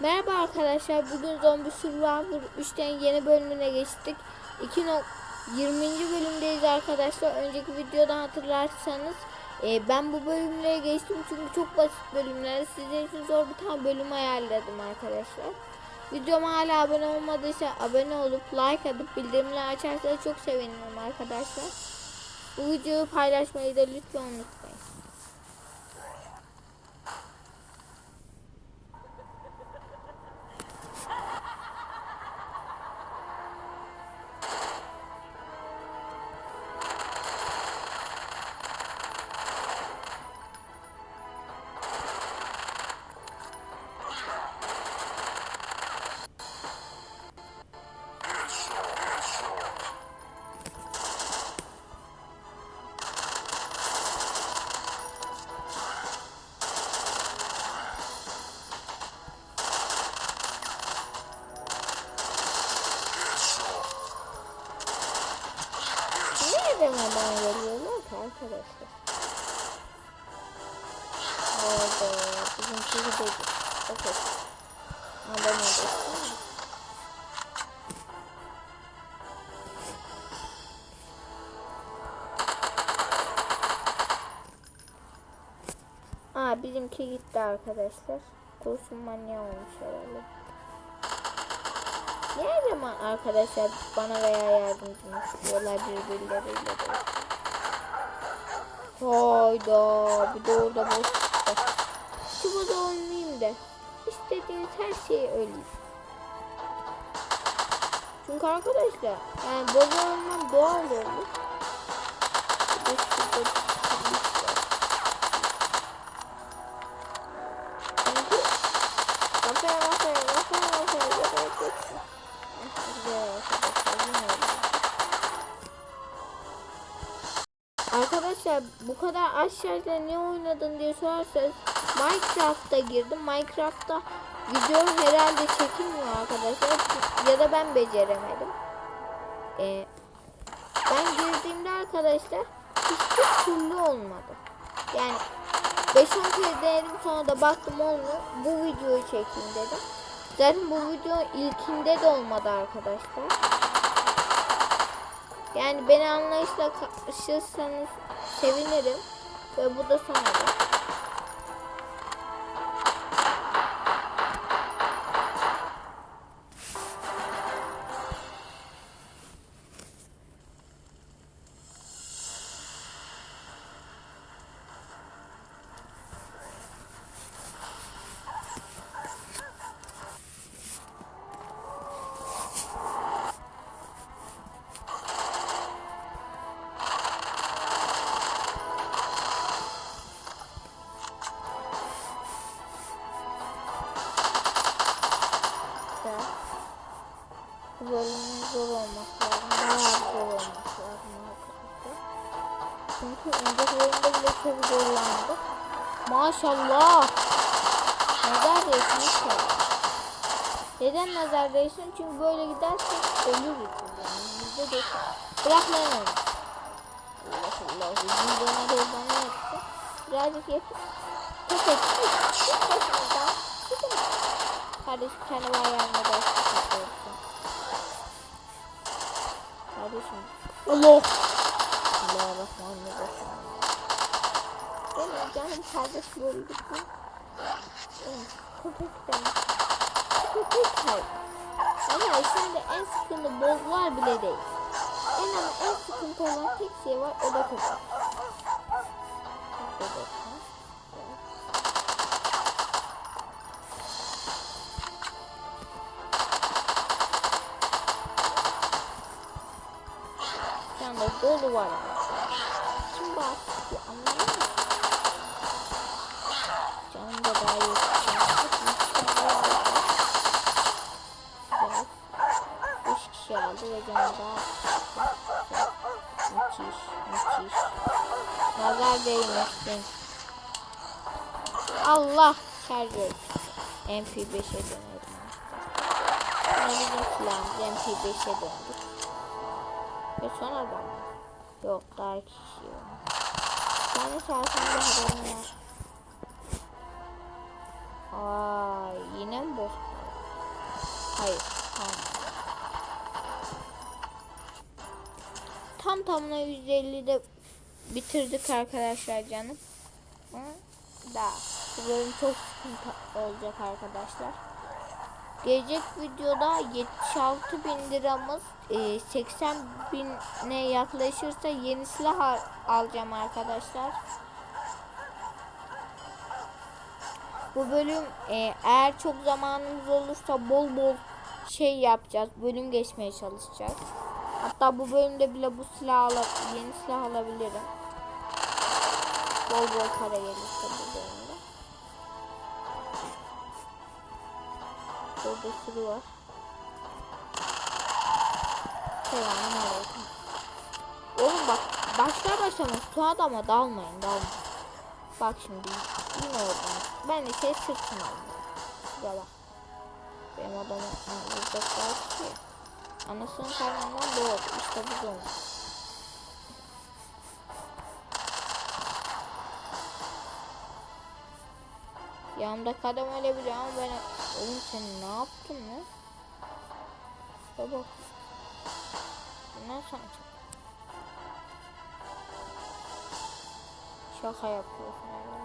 Merhaba arkadaşlar. Bugün Zombie Survivor 3'ten yeni bölümüne geçtik. 2 no- 20. bölümdeyiz arkadaşlar. Önceki videodan hatırlarsanız e, ben bu bölümlere geçtim çünkü çok basit bölümler. Sizin için zor bir tane bölüm ayarladım arkadaşlar. Videoma hala abone olmadıysa abone olup like atıp bildirimleri açarsanız çok sevinirim arkadaşlar. Bu videoyu paylaşmayı da lütfen unutmayın. Orada bizimki gibi. Evet. Adam oldu. Aa bizimki gitti arkadaşlar. Kurşun manyağı olmuş herhalde. Niye zaman arkadaşlar bana veya yardımcımı istiyorlar birbirleriyle de. Hayda bir de orada boş çıktı. Çubuğda olmayayım da. İstediğiniz her şeyi öleyim. Çünkü arkadaşlar yani boza olmam doğal. Çünkü kafaya kafaya kafaya kafaya yapacaksın. Güzel arkadaşlar yine öyle. Arkadaşlar bu kadar aşağıda ne oynadın diye sorarsanız Minecraft'a girdim. Minecraft'ta video herhalde çekilmiyor arkadaşlar. Ya da ben beceremedim. Ee, ben girdiğimde arkadaşlar hiçbir türlü olmadı. Yani 5-10 kere denedim sonra da baktım olmuyor. Bu videoyu çekeyim dedim. Zaten bu video ilkinde de olmadı arkadaşlar. Yani beni anlayışla karşılarsanız sevinirim. Ve bu da son çok zorlandık. Maşallah. Nazar değsin inşallah. Neden nazar değsin? Çünkü böyle gidersek ölürüz. Yani yüzde doksan. Bırak lan onu. Allah Allah. Uzun döner ne yaptı? Birazcık yeter. Tek et. Kardeşim kendi var yanına da. Kardeşim. Allah. Bismillahirrahmanirrahim. Benim canım kardeşim öldü. Benim köpekten. Köpek hayır. Ama içinde en sıkıntı bozlar bile değil. En ama en sıkıntı olan tek şey var o da köpek. Köpek. Dolu var ama. Kim değmesin. Allah şerri. MP5'e dönelim. Ne bizim MP5'e döndük. Ve son adam Yok daha iki kişi yok. Kendi sayfamda haberim var. Aa, yine mi boş? Hayır. Tamam. tam tamına 150'de bitirdik arkadaşlar canım. Hı? Da bu bölüm çok sıkıntı olacak arkadaşlar. Gelecek videoda 76 bin liramız e, 80 bine yaklaşırsa yeni silah al- alacağım arkadaşlar. Bu bölüm e, eğer çok zamanımız olursa bol bol şey yapacağız. Bölüm geçmeye çalışacağız. Hatta bu bölümde bile bu silah ala, yeni silah alabilirim. Bol bol para gelirse bu bölümde. Burada sürü var. Selamünaleyküm. Oğlum bak başlar başlamaz su adama dalmayın dalmayın. Bak şimdi yine oradan. Ben de şey sırtına aldım. Bak. Benim adamı vuracaklar ki. Anasının karnından doğdu. İşte bu zor. Yanımdaki adam öyle biliyor ama ben oğlum sen ne yaptın lan? Baba. Ne sanacak? Şaka yapıyorsun herhalde.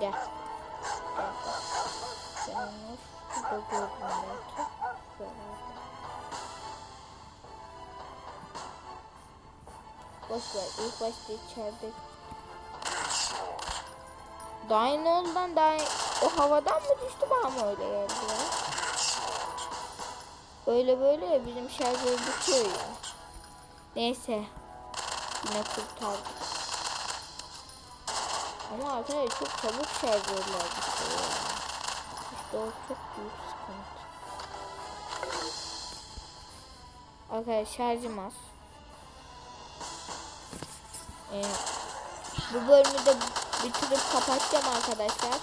Gel. Gel. Şöyle. Boş ver. İlk başta içeride. Dino'dan daha o havadan mı düştü bana mı öyle geldi ya? Böyle böyle ya bizim şarjör bitiyor ya. Neyse. Yine kurtardık. Ama arkadaşlar çok çabuk şarjörler bitiyor ya. İşte o çok büyük sıkıntı. Arkadaşlar şarjım az. Ee, bu bölümü de bitirip kapatacağım arkadaşlar.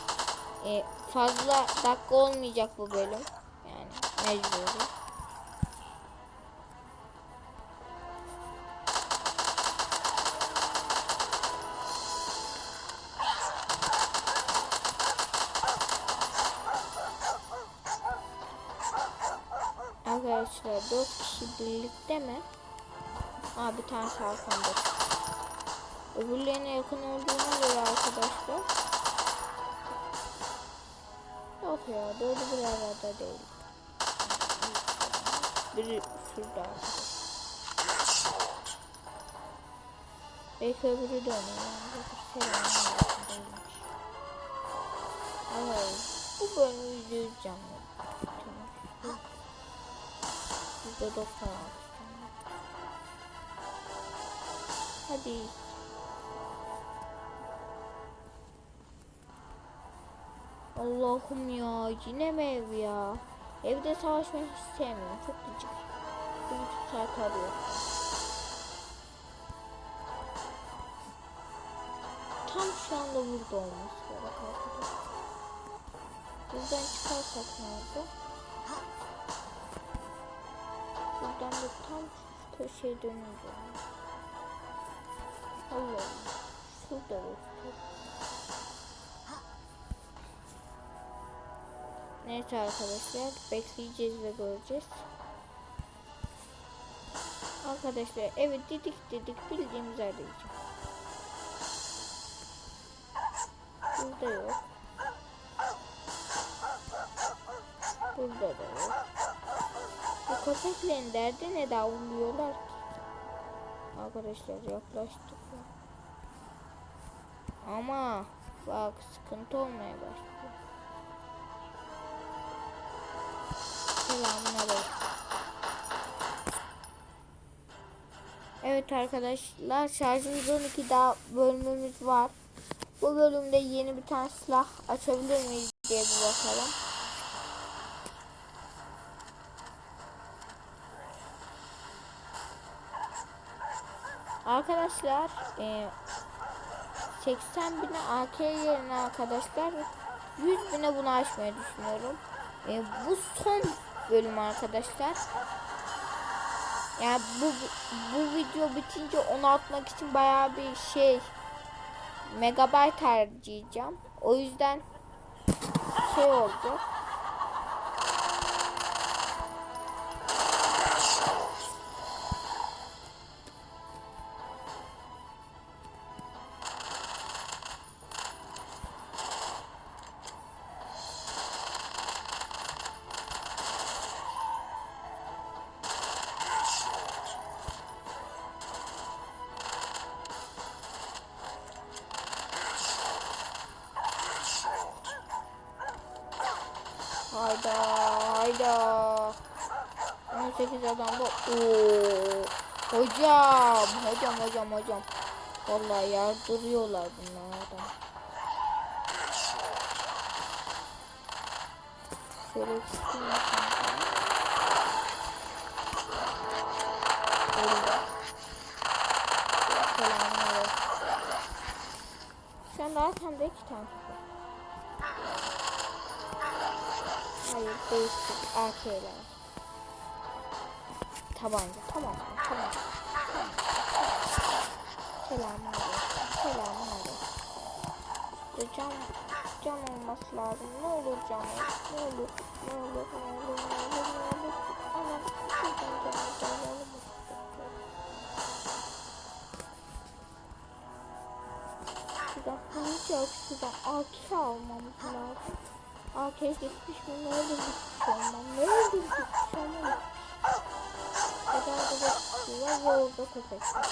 Ee, fazla dakika olmayacak bu bölüm. Yani mecburi. Arkadaşlar 4 kişi birlikte mi? Aa bir tane arkamda. Öbürlerine yakın olduğuna göre arkadaşlar. Yok ya dördü bir arada değil. Biri şurada. Belki öbürü de onu yani. Selamünaleyküm değilmiş. Ay, bu bölümü yüzde yüz canlı. Yüzde doksan altı canlı. Hadi. Allah'ım ya yine mi ev ya? Evde savaşmayı hiç sevmiyorum. Çok gıcık. Buçuk saat arıyor. Tam şu anda burada olması gerek arkadaşlar. Buradan çıkarsak nerede? Buradan da tam köşeye dönüyor. Allah. Şurada göster. Neyse arkadaşlar bekleyeceğiz ve göreceğiz. Arkadaşlar evet dedik dedik bildiğimiz arayacağım. Burada yok. Burada da yok. Bu köpeklerin derdi ne davuluyorlar ki? Arkadaşlar yaklaştık. ya. Ama bak sıkıntı olmaya başlıyor. Selamünaleyküm. Evet arkadaşlar şarjımız 12 daha bölümümüz var. Bu bölümde yeni bir tane silah açabilir miyiz diye bir bakalım. Arkadaşlar e, 80 bine AK yerine arkadaşlar 100 bine bunu açmayı düşünüyorum. E, bu son bölüm arkadaşlar. Yani bu bu video bitince onu atmak için bayağı bir şey megabayt harcayacağım. O yüzden şey olacak. Hayda hayda. 18 adam bu. Oo. Hocam, hocam, hocam, hocam. Vallahi yardırıyorlar bunlar adam. Şöyle çıkayım. Sen daha sende iki tane. Hayır değişik AK'ler. Tabanca tamam tamam. Selamun aleyküm. Selamun aleyküm. Ya Can, can olması lazım. Ne olur can ol. Ne olur. Ne olur. Ne olur. Ne olur. Ne olur. Anam. Şuradan can can olur. Şuradan hızlıca şuradan AK almamız lazım. AK gitmiş mi? Ne olur gitmiş olmam. Ne olur gitmiş olmam. Neden de bakıyor? Yolda köpekler.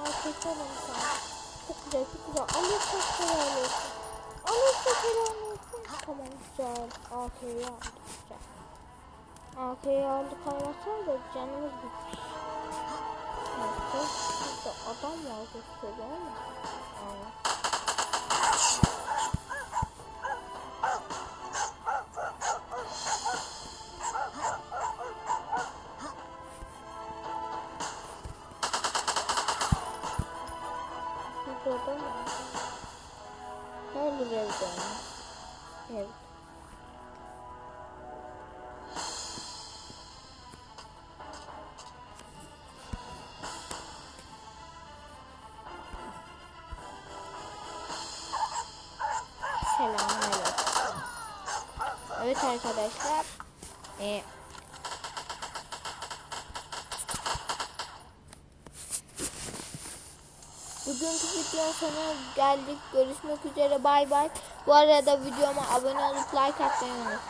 AK alalım sana. Çok güzel, çok güzel. Alırsak helal olsun. Alırsak helal olsun. Tamam güzel. AK'yi aldık güzel. AK'yi aldık almasak da canımız bitmiş. Neyse. Burada adam var gösteriyor arkadaşlar. Ee, Bugünkü videonun sonuna geldik. Görüşmek üzere. Bay bay. Bu arada videoma abone olup like atmayı unutmayın.